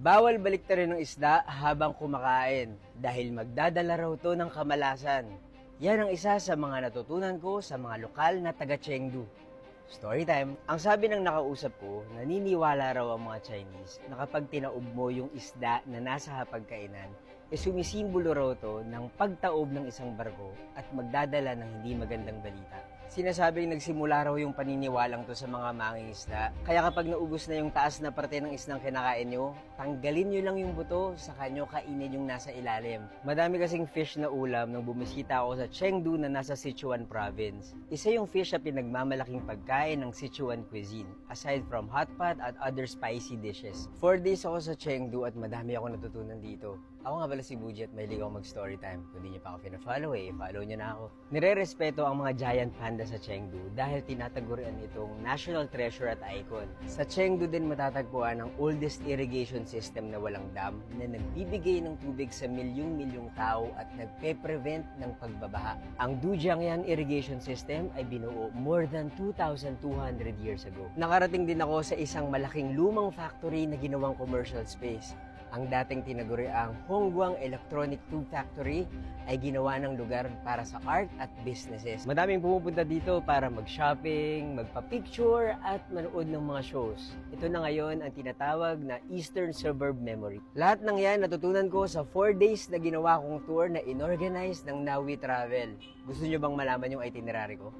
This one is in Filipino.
Bawal baliktarin ng isda habang kumakain dahil magdadala raw to ng kamalasan. Yan ang isa sa mga natutunan ko sa mga lokal na taga Chengdu. Story time. Ang sabi ng nakausap ko, naniniwala raw ang mga Chinese na kapag tinaob mo yung isda na nasa hapagkainan, e sumisimbolo raw to ng pagtaob ng isang barko at magdadala ng hindi magandang balita. Sinasabing nagsimula raw yung paniniwalang to sa mga manging isda. Kaya kapag naubos na yung taas na parte ng isdang kinakain nyo, tanggalin nyo lang yung buto, sa kanyo kainin yung nasa ilalim. Madami kasing fish na ulam nung bumisita ako sa Chengdu na nasa Sichuan province. Isa yung fish na pinagmamalaking pagkain ng Sichuan cuisine, aside from hot pot at other spicy dishes. Four days ako sa Chengdu at madami ako natutunan dito. Ako nga pala si Bujet, may ligaw mag-story time. Kung di niyo pa ako pina-follow eh, follow niyo na ako. Nire-respeto ang mga giant panda sa Chengdu dahil tinatagurian itong national treasure at icon. Sa Chengdu din matatagpuan ang oldest irrigation system na walang dam na nagbibigay ng tubig sa milyong-milyong tao at nagpe-prevent ng pagbabaha. Ang Dujiangyan irrigation system ay binuo more than 2,200 years ago. Nakarating din ako sa isang malaking lumang factory na ginawang commercial space. Ang dating tinaguri ang Hongguang Electronic Tube Factory ay ginawa ng lugar para sa art at businesses. Madaming pumupunta dito para mag-shopping, magpa-picture at manood ng mga shows. Ito na ngayon ang tinatawag na Eastern Suburb Memory. Lahat ng yan natutunan ko sa 4 days na ginawa kong tour na inorganize ng Nawi Travel. Gusto nyo bang malaman yung itinerary ko?